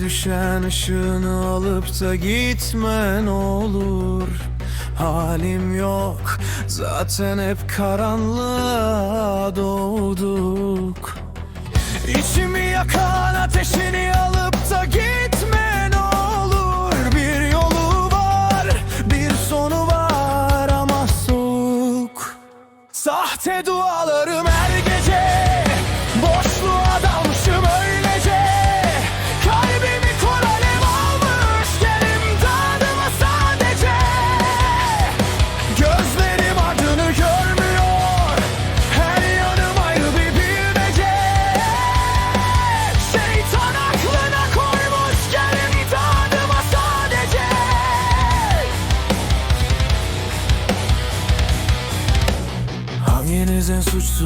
düşen ışığını alıp da gitmen olur. Halim yok zaten hep karanlığa doğduk. İçimi yakan ateşini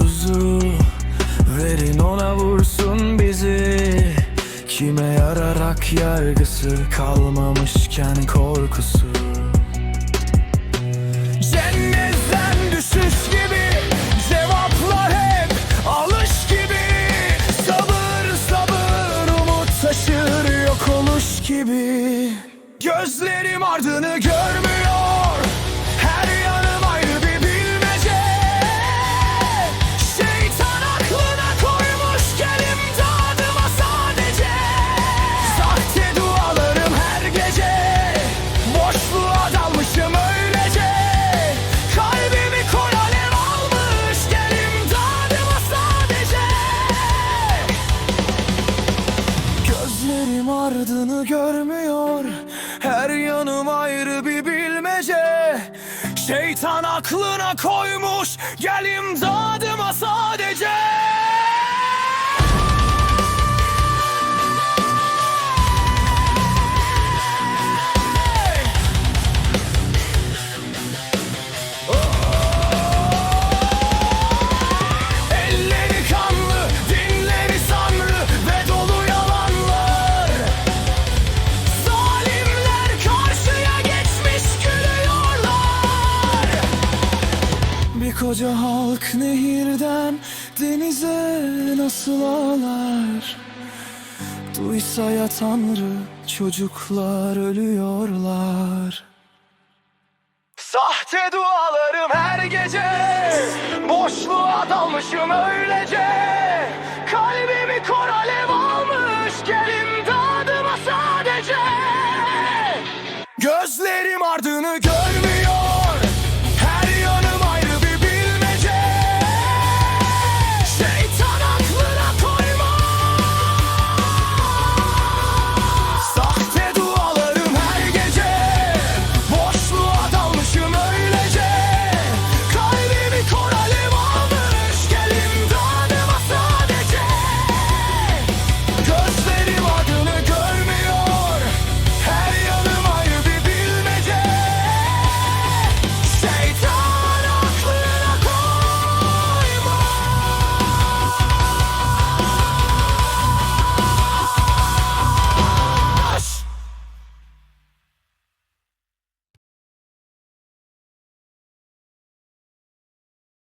suçsuzu Verin ona vursun bizi. Kime yararak yargısı Kalmamışken korkusu. Cennetten düşüş gibi Cevaplar hep alış gibi. Sabır sabır umut taşır yok oluş gibi. Gözlerim ardını görmüyor Şeytan aklına koymuş. Gel imdadıma Koca halk nehirden denize nasıl ağlar? Duysa ya Tanrı çocuklar ölüyorlar. Sahte dualarım her gece Boşluğa dalmışım öylece. Kalbimi kor alev almış Gel imdadıma sadece. Gözlerim ardını gör